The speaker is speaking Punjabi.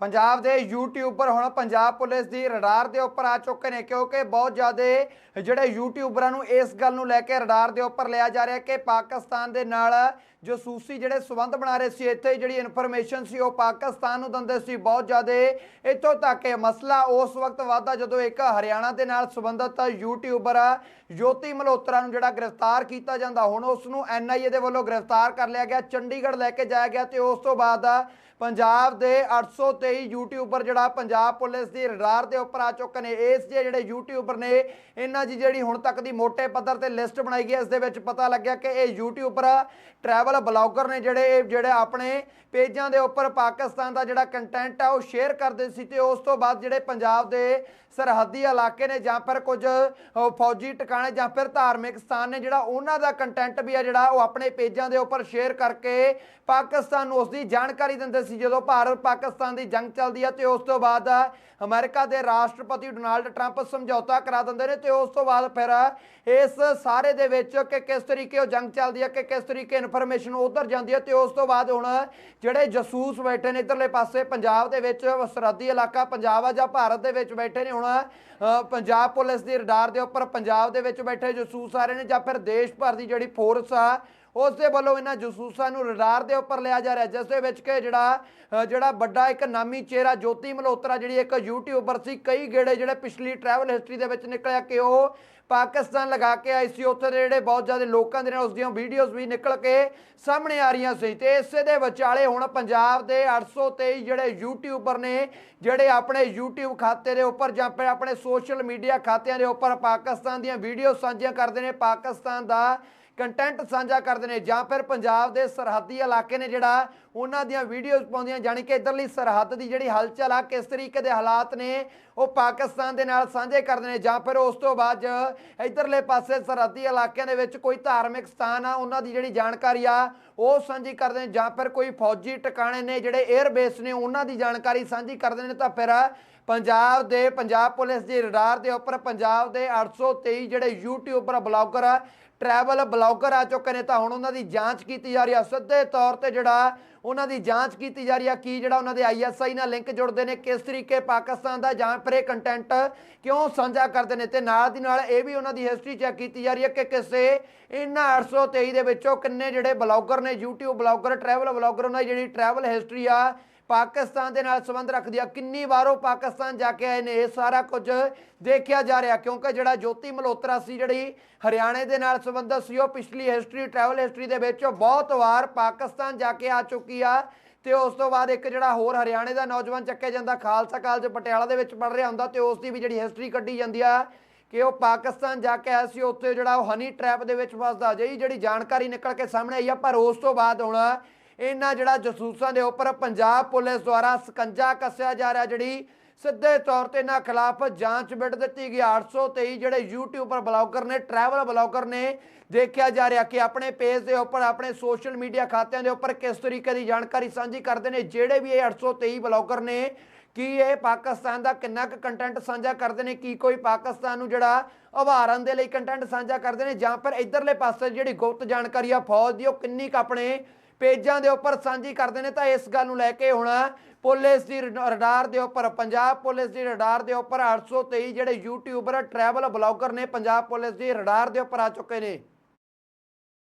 ਪੰਜਾਬ ਦੇ ਯੂਟਿਊਬਰ ਹੁਣ ਪੰਜਾਬ ਪੁਲਿਸ ਦੀ ਰਡਾਰ ਦੇ ਉੱਪਰ ਆ ਚੁੱਕੇ ਨੇ ਕਿਉਂਕਿ ਬਹੁਤ ਜ਼ਿਆਦਾ ਜਿਹੜੇ ਯੂਟਿਊਬਰਾਂ ਨੂੰ ਇਸ ਗੱਲ ਨੂੰ ਲੈ ਕੇ ਰਡਾਰ ਦੇ ਉੱਪਰ ਲਿਆ ਜਾ ਰਿਹਾ ਕਿ ਪਾਕਿਸਤਾਨ ਦੇ ਨਾਲ ਜਸੂਸੀ ਜਿਹੜੇ ਸਬੰਧ ਬਣਾ ਰਹੇ ਸੀ, ਇੱਥੇ ਜਿਹੜੀ ਇਨਫੋਰਮੇਸ਼ਨ ਸੀ ਉਹ ਪਾਕਿਸਤਾਨ ਨੂੰ ਦਿੰਦੇ ਸੀ, ਬਹੁਤ ਜ਼ਿਆਦਾ ਇੱਥੋਂ ਤੱਕ ਇਹ ਮਸਲਾ ਉਸ ਵਕਤ ਵਾਧਾ ਜਦੋਂ ਇੱਕ ਹਰਿਆਣਾ ਦੇ ਨਾਲ ਸੰਬੰਧਿਤ ਯੂਟਿਊਬਰ ਜੋਤੀ ਮਲਹੋਤਰਾ ਨੂੰ ਜਿਹੜਾ ਗ੍ਰਿਫਤਾਰ ਕੀਤਾ ਜਾਂਦਾ, ਹੁਣ ਉਸ ਨੂੰ ਐਨਆਈਏ ਦੇ ਵੱਲੋਂ ਗ੍ਰਿਫਤਾਰ ਕਰ ਲਿਆ ਗਿਆ, ਚੰਡੀਗੜ੍ਹ ਲੈ ਕੇ ਜਾਇਆ ਗਿਆ ਤੇ ਉਸ ਤੋਂ ਬਾਅਦ ਪੰਜਾਬ ਦੇ 823 ਯੂਟਿਊਬਰ ਜਿਹੜਾ ਪੰਜਾਬ ਪੁਲਿਸ ਦੀ ਰਡਾਰ ਦੇ ਉੱਪਰ ਆ ਚੁੱਕੇ ਨੇ। ਇਸ ਜੇ ਜਿਹੜੇ ਯੂਟਿਊਬਰ ਨੇ ਇਹਨਾਂ ਦੀ ਜਿਹੜੀ ਹੁਣ ਤੱਕ ਦੀ ਮੋٹے ਪੱਧਰ ਤੇ ਲਿਸਟ ਬਣਾਈ ਗਈ ਹੈ, ਇਸ ਦੇ ਵਿੱਚ ਪਤਾ ਲੱਗਿਆ ਕਿ ਇਹ ਯੂਟਿਊਬਰ ਟਰੈਵਲ ਬਲੌਗਰ ਨੇ ਜਿਹੜੇ ਇਹ ਜਿਹੜੇ ਆਪਣੇ ਪੇਜਾਂ ਦੇ ਉੱਪਰ ਪਾਕਿਸਤਾਨ ਦਾ ਜਿਹੜਾ ਕੰਟੈਂਟ ਆ ਉਹ ਸ਼ੇਅਰ ਕਰਦੇ ਸੀ ਤੇ ਉਸ ਤੋਂ ਬਾਅਦ ਜਿਹੜੇ ਪੰਜਾਬ ਦੇ ਸਰਹੱਦੀ ਇਲਾਕੇ ਨੇ ਜਾਂ ਫਿਰ ਕੁਝ ਫੌਜੀ ਟਿਕਾਣੇ ਜਾਂ ਫਿਰ ਧਾਰਮਿਕ ਸਥਾਨ ਨੇ ਜਿਹੜਾ ਉਹਨਾਂ ਦਾ ਕੰਟੈਂਟ ਵੀ ਆ ਜਿਹੜਾ ਉਹ ਆਪਣੇ ਪੇਜਾਂ ਦੇ ਉੱਪਰ ਸ਼ੇਅਰ ਕਰਕੇ ਪਾਕਿਸਤਾਨ ਨੂੰ ਉਸ ਦੀ ਜਾਣਕਾਰੀ ਦਿੰਦੇ ਸੀ ਜਦੋਂ ਭਾਰਤ ਪਾਕਿਸਤਾਨ ਦੀ ਜੰਗ ਚੱਲਦੀ ਹੈ ਤੇ ਉਸ ਤੋਂ ਬਾਅਦ ਅਮਰੀਕਾ ਦੇ ਰਾਸ਼ਟਰਪਤੀ ਡੋਨਾਲਡ ਟਰੰਪ ਸਮਝੌਤਾ ਕਰਾ ਦਿੰਦੇ ਨੇ ਤੇ ਉਸ ਤੋਂ ਬਾਅਦ ਫਿਰ ਇਸ ਸਾਰੇ ਦੇ ਵਿੱਚ ਕਿ ਕਿਸ ਤਰੀਕੇ ਉਹ ਜੰਗ ਚੱਲਦੀ ਹੈ ਕਿ ਕਿਸ ਤਰੀਕੇ ਇਨਫੋਰਮੇਸ਼ਨ ਉਧਰ ਜਾਂਦੀ ਹੈ ਤੇ ਉਸ ਤੋਂ ਬਾਅਦ ਹੁਣ ਜਿਹੜੇ ਜਸੂਸ ਬੈਠੇ ਨੇ ਇਧਰਲੇ ਪਾਸੇ, ਪੰਜਾਬ ਦੇ ਵਿੱਚ ਸਰਹੱਦੀ ਇਲਾਕਾ ਪੰਜਾਬ ਆ ਜਾਂ ਭਾਰਤ ਦੇ ਵਿੱਚ ਬੈਠੇ ਨੇ ਹੁਣ ਪੰਜਾਬ ਪੁਲਿਸ ਦੀ ਰਡਾਰ ਦੇ ਉੱਪਰ ਪੰਜਾਬ ਦੇ ਵਿੱਚ ਬੈਠੇ ਜਸੂਸ ਆ ਰਹੇ ਨੇ ਜਾਂ ਫਿਰ ਦੇਸ਼ ਭਰ ਦੀ ਜਿਹੜੀ ਫੋਰਸ ਆ ਉਸ ਦੇ ਵੱਲੋਂ ਇਹਨਾਂ ਜਸੂਸਾਂ ਨੂੰ ਰਡਾਰ ਦੇ ਉੱਪਰ ਲਿਆ ਜਾ ਰਿਹਾ, ਜਿਸ ਦੇ ਵਿੱਚ ਕਿ ਜਿਹੜਾ ਜਿਹੜਾ ਵੱਡਾ ਇੱਕ ਨਾਮੀ ਚਿਹਰਾ ਜੋਤੀ ਮਲਹੋਤਰਾ, ਜਿਹੜੀ ਇੱਕ ਯੂਟਿਊਬਰ ਸੀ, ਕਈ ਗੇੜੇ ਜਿਹੜੇ ਪਿਛਲੀ ਟਰੈਵਲ ਹਿਸਟਰੀ ਦੇ ਵਿੱਚ ਨਿਕਲਿਆ ਕਿ ਉਹ ਪਾਕਿਸਤਾਨ ਲਗਾ ਕੇ ਆਈ ਸੀ। ਉੱਥੇ ਦੇ ਜਿਹੜੇ ਬਹੁਤ ਜ਼ਿਆਦਾ ਲੋਕਾਂ ਦੇ ਨਾਲ ਉਸ ਦੀਆਂ ਵੀਡੀਓਜ਼ ਵੀ ਨਿਕਲ ਕੇ ਸਾਹਮਣੇ ਆ ਰਹੀਆਂ ਸੀ। ਤੇ ਇਸੇ ਦੇ ਵਿਚਾਲੇ ਹੁਣ ਪੰਜਾਬ ਦੇ 823 ਜਿਹੜੇ ਯੂਟਿਊਬਰ ਨੇ, ਜਿਹੜੇ ਆਪਣੇ YouTube ਖਾਤੇ ਦੇ ਉੱਪਰ ਜਾਂ ਫਿਰ ਆਪਣੇ ਸੋਸ਼ਲ ਮੀਡੀਆ ਖਾਤਿਆਂ ਦੇ ਉੱਪਰ ਪਾਕਿਸਤਾਨ ਦੀਆਂ ਵੀਡੀਓ ਸਾਂਝੀਆਂ ਕਰਦੇ ਨੇ। ਪਾਕਿਸਤਾਨ ਦਾ ਕੰਟੈਂਟ ਸਾਂਝਾ ਕਰਦੇ ਨੇ ਜਾਂ ਫਿਰ ਪੰਜਾਬ ਦੇ ਸਰਹੱਦੀ ਇਲਾਕੇ ਨੇ ਜਿਹੜਾ ਉਹਨਾਂ ਦੀਆਂ ਵੀਡੀਓਜ਼ ਪਾਉਂਦੀਆਂ, ਜਾਣੀ ਕਿ ਇਧਰਲੀ ਸਰਹੱਦ ਦੀ ਜਿਹੜੀ ਹਲਚਲ ਆ, ਕਿਸ ਤਰੀਕੇ ਦੇ ਹਾਲਾਤ ਨੇ, ਉਹ ਪਾਕਿਸਤਾਨ ਦੇ ਨਾਲ ਸਾਂਝੇ ਕਰਦੇ ਨੇ ਜਾਂ ਫਿਰ ਉਸ ਤੋਂ ਬਾਅਦ ਇਧਰਲੇ ਪਾਸੇ ਸਰਹੱਦੀ ਇਲਾਕਿਆਂ ਦੇ ਵਿੱਚ ਕੋਈ ਧਾਰਮਿਕ ਸਥਾਨ ਆ, ਉਹਨਾਂ ਦੀ ਜਿਹੜੀ ਜਾਣਕਾਰੀ ਆ, ਉਹ ਸਾਂਝੀ ਕਰਦੇ ਨੇ ਜਾਂ ਫਿਰ ਕੋਈ ਫੌਜੀ ਟਿਕਾਣੇ ਨੇ ਜਿਹੜੇ 에ਅਰ ਬੇਸ ਨੇ, ਉਹਨਾਂ ਦੀ ਜਾਣਕਾਰੀ ਸਾਂਝੀ ਕਰਦੇ ਨੇ ਤਾਂ ਫਿਰ ਪੰਜਾਬ ਦੇ, ਪੰਜਾਬ ਪੁਲਿਸ ਦੀ ਰਡਾਰ ਦੇ ਉੱਪਰ ਪੰਜਾਬ ਦੇ 823 ਜਿਹੜੇ ਯੂਟਿਊਬਰ ਬਲੌਗਰ ਆ ਟਰੈਵਲ ਬਲੌਗਰ ਆ ਚੁੱਕੇ ਨੇ, ਤਾਂ ਹੁਣ ਉਹਨਾਂ ਦੀ ਜਾਂਚ ਕੀਤੀ ਜਾ ਰਹੀ ਆ। ਸਿੱਧੇ ਤੌਰ ਤੇ ਜਿਹੜਾ ਉਹਨਾਂ ਦੀ ਜਾਂਚ ਕੀਤੀ ਜਾ ਰਹੀ ਆ, ਕੀ ਜਿਹੜਾ ਉਹਨਾਂ ਦੇ ਆਈਐਸਆਈ ਨਾਲ ਲਿੰਕ ਜੁੜਦੇ ਨੇ, ਕਿਸ ਤਰੀਕੇ ਪਾਕਿਸਤਾਨ ਦਾ ਜਾਂ ਫਿਰ ਇਹ ਕੰਟੈਂਟ ਕਿਉਂ ਸਾਂਝਾ ਕਰਦੇ ਨੇ, ਤੇ ਨਾਲ ਦੀ ਨਾਲ ਇਹ ਵੀ ਉਹਨਾਂ ਦੀ ਹਿਸਟਰੀ ਚੈੱਕ ਕੀਤੀ ਜਾ ਰਹੀ ਹੈ ਕਿ ਕਿਸੇ ਇਹਨਾਂ 823 ਦੇ ਵਿੱਚੋਂ ਕਿੰਨੇ ਜਿਹੜੇ ਬਲੌਗਰ ਨੇ, YouTube ਬਲੌਗਰ ਟਰੈਵਲ ਬਲੌਗਰ ਉਹਨਾਂ ਦੀ ਜਿਹੜੀ ਟਰੈਵਲ ਹਿਸਟਰੀ ਆ ਪਾਕਿਸਤਾਨ ਦੇ ਨਾਲ ਸੰਬੰਧ ਰੱਖਦੀ ਆ। ਕਿੰਨੀ ਵਾਰ ਉਹ ਪਾਕਿਸਤਾਨ ਜਾ ਕੇ ਆਏ ਨੇ, ਇਹ ਸਾਰਾ ਕੁਝ ਦੇਖਿਆ ਜਾ ਰਿਹਾ, ਕਿਉਂਕਿ ਜਿਹੜਾ ਜੋਤੀ ਮਲਹੋਤਰਾ ਸੀ, ਜਿਹੜੀ ਹਰਿਆਣੇ ਦੇ ਨਾਲ ਸੰਬੰਧਿਤ ਸੀ, ਉਹ ਪਿਛਲੀ ਹਿਸਟਰੀ ਟਰੈਵਲ ਹਿਸਟਰੀ ਦੇ ਵਿੱਚ ਬਹੁਤ ਵਾਰ ਪਾਕਿਸਤਾਨ ਜਾ ਕੇ ਆ ਚੁੱਕੀ ਆ ਤੇ ਉਸ ਤੋਂ ਬਾਅਦ ਇੱਕ ਜਿਹੜਾ ਹੋਰ ਹਰਿਆਣੇ ਦਾ ਨੌਜਵਾਨ ਚੱਕਿਆ ਜਾਂਦਾ, ਖਾਲਸਾ ਕਾਲਜ ਪਟਿਆਲਾ ਦੇ ਵਿੱਚ ਪੜ ਰਿਹਾ ਹੁੰਦਾ ਤੇ ਉਸ ਦੀ ਵੀ ਜਿਹੜੀ ਹਿਸਟਰੀ ਕੱਢੀ ਜਾਂਦੀ ਆ ਕਿ ਉਹ ਪਾਕਿਸਤਾਨ ਜਾ ਕੇ ਆਇਆ ਸੀ, ਉੱਥੇ ਜਿਹੜਾ ਉਹ ਹਨੀ ਟ੍ਰੈਪ ਦੇ ਵਿੱਚ ਫਸਦਾ ਜਿਹੀ ਜਿਹੜੀ ਜਾਣਕਾਰੀ ਨਿਕਲ ਕੇ ਸਾਹਮਣੇ ਆਈ ਆ, ਪਰ ਉਸ ਤੋਂ ਬਾਅਦ ਹੁਣ ਇਹਨਾਂ ਜਿਹੜਾ ਜਸੂਸਾਂ ਦੇ ਉੱਪਰ ਪੰਜਾਬ ਪੁਲਿਸ ਦੁਆਰਾ ਸਕੰਜਾ ਕੱਸਿਆ ਜਾ ਰਿਹਾ, ਜਿਹੜੀ ਸਿੱਧੇ ਤੌਰ ਤੇ ਇਹਨਾਂ ਖਿਲਾਫ ਜਾਂਚ ਬਿੜ ਦਿੱਤੀ ਗਈ। 823 ਜਿਹੜੇ ਯੂਟਿਊਬਰ ਬਲੌਗਰ ਨੇ ਟਰੈਵਲ ਬਲੌਗਰ ਨੇ, ਦੇਖਿਆ ਜਾ ਰਿਹਾ ਕਿ ਆਪਣੇ ਪੇਜ ਦੇ ਉੱਪਰ, ਆਪਣੇ ਸੋਸ਼ਲ ਮੀਡੀਆ ਖਾਤਿਆਂ ਦੇ ਉੱਪਰ ਕਿਸ ਤਰੀਕੇ ਦੀ ਜਾਣਕਾਰੀ ਸਾਂਝੀ ਕਰਦੇ ਨੇ, ਜਿਹੜੇ ਵੀ ਇਹ 823 ਬਲੌਗਰ ਨੇ, ਕੀ ਇਹ ਪਾਕਿਸਤਾਨ ਦਾ ਕਿੰਨਾ ਕੁ ਕੰਟੈਂਟ ਸਾਂਝਾ ਕਰਦੇ ਨੇ, ਕੀ ਕੋਈ ਪਾਕਿਸਤਾਨ ਨੂੰ ਜਿਹੜਾ ਉਭਾਰਨ ਦੇ ਲਈ ਕੰਟੈਂਟ ਸਾਂਝਾ ਕਰਦੇ ਨੇ, ਜਾਂ ਫਿਰ ਇਧਰਲੇ ਪਾਸੇ ਜਿਹੜੀ ਗੁਪਤ ਜਾਣਕਾਰੀ ਆ, ਫੌਜ ਦੀ, ਉਹ ਕਿੰਨੀ ਕੁ ਆਪਣੇ ਪੇਜਾਂ ਦੇ ਉੱਪਰ ਸਾਂਝੀ ਕਰਦੇ ਨੇ ਤਾਂ ਇਸ ਗੱਲ ਨੂੰ ਲੈ ਕੇ ਹੁਣ ਪੁਲਿਸ ਦੀ ਰਡਾਰ ਦੇ ਉੱਪਰ, ਪੰਜਾਬ ਪੁਲਿਸ ਦੀ ਰਡਾਰ ਦੇ ਉੱਪਰ 823 ਜਿਹੜੇ ਯੂਟਿਊਬਰ ਟਰੈਵਲ ਬਲੌਗਰ ਨੇ, ਪੰਜਾਬ ਪੁਲਿਸ ਦੀ ਰਡਾਰ ਦੇ ਉੱਪਰ ਆ ਚੁੱਕੇ ਨੇ।